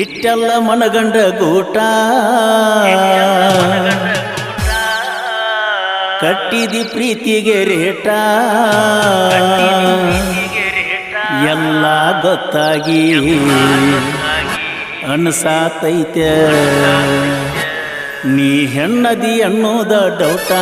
ಇಟ್ಟೆಲ್ಲ ಮನಗಂಡ ಗೂಟ. ಕಟ್ಟಿದಿ ಪ್ರೀತಿಗೆ ರೇಟ. ಎಲ್ಲ ಗೊತ್ತಾಗಿ ಅನ್ಸಾತೈತೆ. ನೀ ಹೆಣ್ಣದಿ ಅನ್ನೋದ ಡೌಟ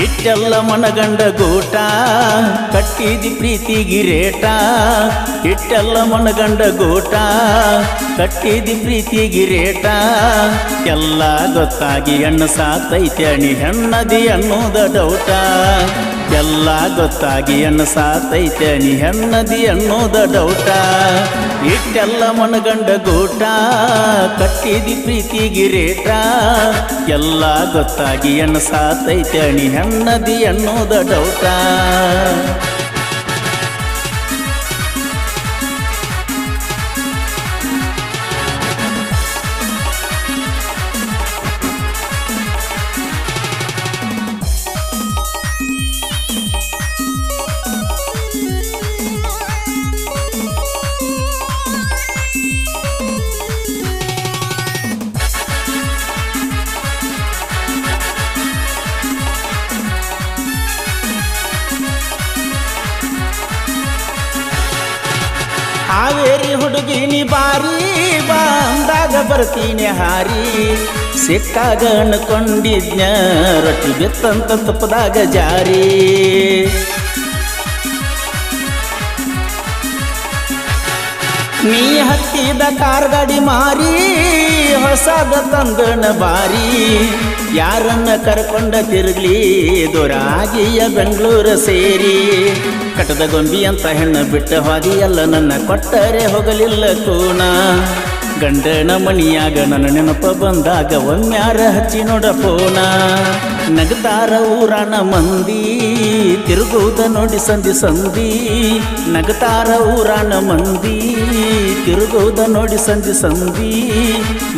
ಇಟ್ಟೆಲ್ಲ ಮನಗಂಡ ಗೂಟ, ಕಟ್ಟಿದಿ ಪ್ರೀತಿ ಗಿರೇಟ ಇಟ್ಟೆಲ್ಲ ಮನಗಂಡ ಗೂಟ, ಕಟ್ಟಿದಿ ಪ್ರೀತಿ ಗಿರೇಟ ಎಲ್ಲ ಗೊತ್ತಾಗಿ ಹೆಣ್ಣು ಸಾತೈತೆ, ಅಣಿ ಹೆಣ್ಣದಿ ಅನ್ನೋದ ಡೌಟ ಎಲ್ಲ ಗೊತ್ತಾಗಿ ಹೆಣ್ಣು ಸಾತೈತೆ ನೀ ಹೆಣ್ಣದಿ ಅನ್ನೋದ ಡೌಟ ಇಟ್ಟೆಲ್ಲ ಮನಗಂಡ ಗೂಟ. ಕಟ್ಟಿದಿ ಪ್ರೀತಿ ಗಿರೇಟ ಎಲ್ಲ ಗೊತ್ತಾಗಿ ಹೆಣ್ಣು ಸಾತೈತೆ ನೀ ಹೆಣ್ಣದಿ ಅನ್ನೋದ ಡೌಟ ಹಾವೇರಿ ಹುಡುಗಿ ನೀ ಬಾರಿ, ಬಂದಾಗ ಬರ್ತೀನಿ ಹಾರಿ. ಸಿಕ್ಕಾಗ ಅನ್ಕೊಂಡಿದ್ನ, ರೊಟ್ಟಿ ಬೆತ್ತಂತ ತಪ್ಪದಾಗ ಜಾರಿ. ನೀ ಹತ್ತಿದ ಕಾರ್ ಗಾಡಿ ಮಾರಿ, ಹೊಸದ ತಂದಣ ಬಾರಿ. ಯಾರನ್ನ ಕರ್ಕೊಂಡ ತಿರುಗ್ಲಿ, ದೊರಾಗಿಯ ಬೆಂಗಳೂರು ಸೇರಿ. ಕಟದ ಗೊಂಬಿ ಅಂತ ಹೆಣ್ಣು ಬಿಟ್ಟ ಹಾದಿಯಲ್ಲ ನನ್ನ ಕೊಟ್ಟರೆ ಹೋಗಲಿಲ್ಲ ಕೂಣ ಗಂಡನ ಮಣಿಯಾಗ ನನ್ನ ನೆನಪ ಬಂದಾಗ ಒಮ್ಮ್ಯಾರ ಹಚ್ಚಿ ನೋಡ ಫೋನ ನಗತಾರ ಊರಾನ ಮಂದಿ, ತಿರುಗುವುದ ನೋಡಿ ಸಂಧಿ ಸಂಧಿ. ನಗತಾರ ಊರಾನ ಮಂದಿ ತಿರುಗುವುದ ನೋಡಿ ಸಂಧಿ ಸಂಧಿ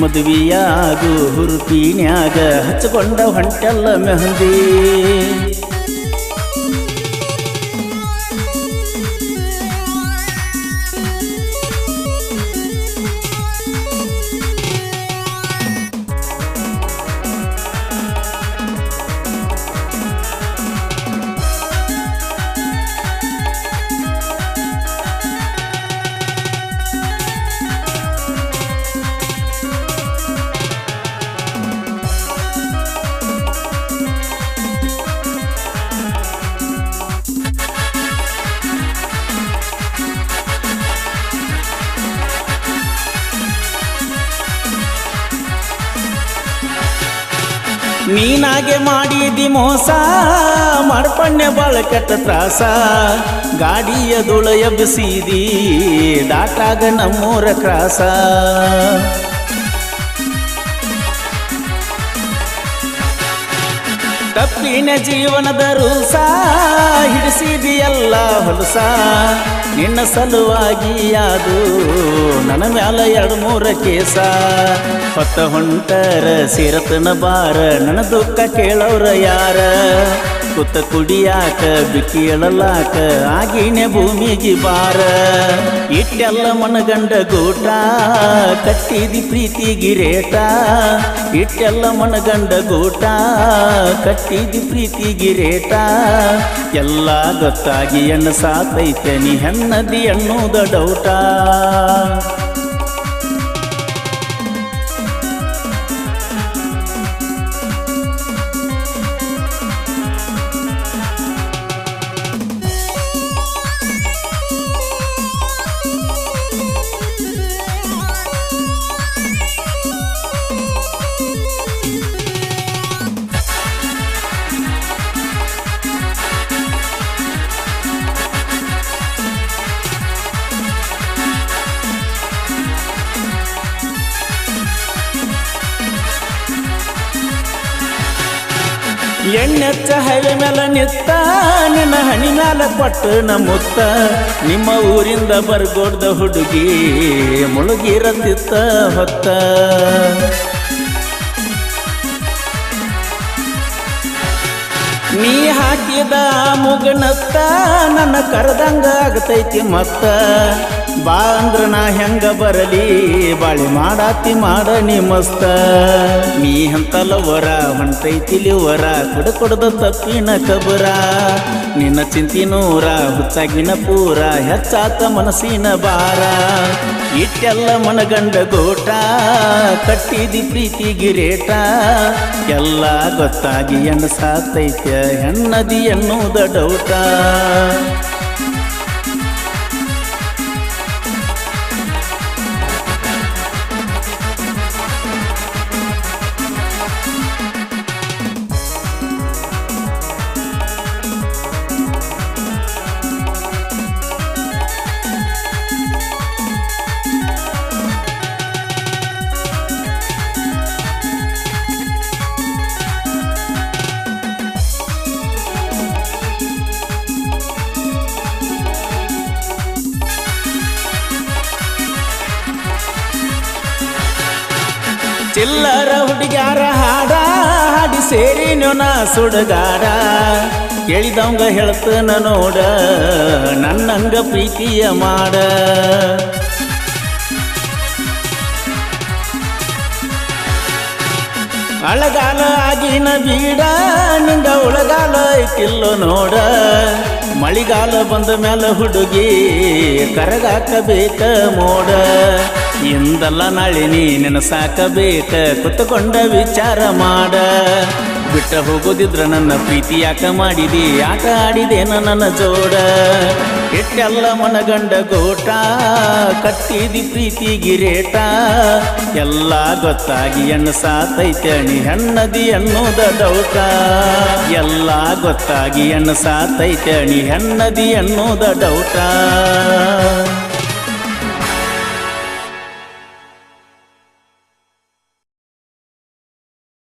ಮದುವೆಯಾಗು ಹುರುಪಿನ್ಯಾಗ ಹಚ್ಚಿಕೊಂಡ ಹೊಂಟೆಲ್ಲ ಮೆಹಂದಿ. ನೀನಾಗೆ ಮಾಡಿದಿ ಮೋಸ ಮಾಡ್ಪಣ್ಣೆ ಬಾಳ ಕೆಟ್ಟ ತ್ರಾಸ. ಗಾಡಿಯ ದೊಳ ಎಬ್ಬಿಸಿದಿ ದಾಟಾಗ ನಮ್ಮೂರ ಕ್ರಾಸ. ತಪ್ಪಿನ ಜೀವನದ ರೂಸ ಹಿಡಿಸಿದೆಯಲ್ಲ ಹೊಲಸ. ನಿನ್ನ ಸಲುವಾಗಿ ಅದು ನನ್ನ ಮ್ಯಾಲ ಎರಡು ಮೂರ ಕೇಸ. ಹೊತ್ತ ಹೊಂಟರ ಸಿರತನ ಬಾರ, ನನ್ನ ದುಃಖ ಕೇಳೋರ ಯಾರ? ಕುತ್ತ ಕುಡಿಯಾಕ, ಬಿಕ್ಕಿ ಎಳಲಾಕ, ಆಗಿನೇ ಭೂಮಿಗೆ ಬಾರ. ಇಟ್ಟೆಲ್ಲ ಮನಗಂಡ ಗೂಟ, ಕಟ್ಟಿದಿ ಪ್ರೀತಿ ಗಿರೇಟ ಇಟ್ಟೆಲ್ಲ ಮನಗಂಡ ಗೂಟ ಕಟ್ಟಿದಿ ಪ್ರೀತಿ ರೇಟ. ಎಲ್ಲ ಗೊತ್ತಾಗಿ ಎಣ್ಣ ಸಾತೈತೆ ನೀ ಹೆಣ್ಣದಿ ಅನ್ನೋದ ಡೌಟ. ಎಣ್ಣೆಚ್ಚ ಹೈವೆ ಮೇಲ ನಿತ್ತ, ನಿನ್ನ ಹಣಿ ಮ್ಯಾಲ ಪಟ್ಟು ನಮ್ಮುತ್ತ. ನಿಮ್ಮ ಊರಿಂದ ಬರ್ಗೋಡ್ದ ಹುಡುಗಿ ಮುಳುಗಿರದಿತ್ತ ಹೊತ್ತ. ನೀ ಹಾಕಿದ ಮುಗನತ್ತ, ನನ್ನ ಕರೆದಂಗ ಆಗತೈತಿ ಮತ್ತ. ಬಾ ಅಂದ್ರ ನಾ ಹೆಂಗ ಬರಲಿ? ಬಾಳಿ ಮಾಡಾತಿ ಮಾಡ ನೀ ಮಸ್ತ ನೀ ಹಂತಲವರ ಹೊಂಟೈತಿಲಿವರ ಕುಡ ಕೊಡದ ತಪ್ಪಿನ ಕಬರ. ನಿನ್ನ ಚಿಂತಿನೂರ ಹುಚ್ಚಾಗಿನ ಪೂರ, ಹೆಚ್ಚಾತ ಮನಸ್ಸಿನ ಬಾರ ಇಟ್ಟೆಲ್ಲ ಮನಗಂಡ ಗೋಟ, ಕಟ್ಟಿದಿ ಪ್ರೀತಿ ಗಿರೇಟ. ಎಲ್ಲ ಗೊತ್ತಾಗಿ ಎಣ್ಣ ಸಾತೈತ್ಯ ಹೆಣ್ಣದಿ ಎನ್ನುವುದ ಡೌಟ. ಚಿಲ್ಲರ ಹುಡುಗ್ಯಾರ ಹಾಡ ಹಾಡಿ ಸೇರಿ ನಾ ಸುಡಗಾಡ ಕೇಳಿದವಂಗ ಹೇಳ್ತನ ನೋಡ, ನನ್ನಂಗ ಪ್ರೀತಿಯ ಮಾಡ. ಅಳಗಾಲ ಆಗಿನ ಬೀಡ, ನಿಂದ ಉಳಗಾಲ ಐತಿಲ್ಲೋ ನೋಡ. ಮಳಿಗಾಲ ಬಂದ ಮೇಲೆ ಹುಡುಗಿ ಕರಗಾಕಬೇಕ ಮೋಡ. ಇಂದಲ್ಲ ನಾಳೆ ನೀ ನೆನಸಾಕಬೇಕ ಕುತ್ಕೊಂಡ ವಿಚಾರ ಮಾಡ. ಬಿಟ್ಟ ಹೋಗೋದಿದ್ರ ನನ್ನ ಪ್ರೀತಿ ಯಾಕ ಮಾಡಿದಿ, ಯಾಕ ಆಡಿದೆ ನನ್ನ ಜೋಡ. ಎಟ್ಟೆಲ್ಲ ಮನಗಂಡ ಗೋಟ, ಕಟ್ಟಿದಿ ಪ್ರೀತಿ ಗಿರೇಟ. ಎಲ್ಲ ಗೊತ್ತಾಗಿ ಹೆಣ್ಣು ಸಾತೈತೆ ನೀ ಹೆಣ್ಣದಿ ಅನ್ನೋದ ಡೌಟ. ಎಲ್ಲ ಗೊತ್ತಾಗಿ ಹೆಣ್ಣು ಸಾತೈತೆ ನೀ ಹೆಣ್ಣದಿ ಅನ್ನೋದ ಡೌಟ.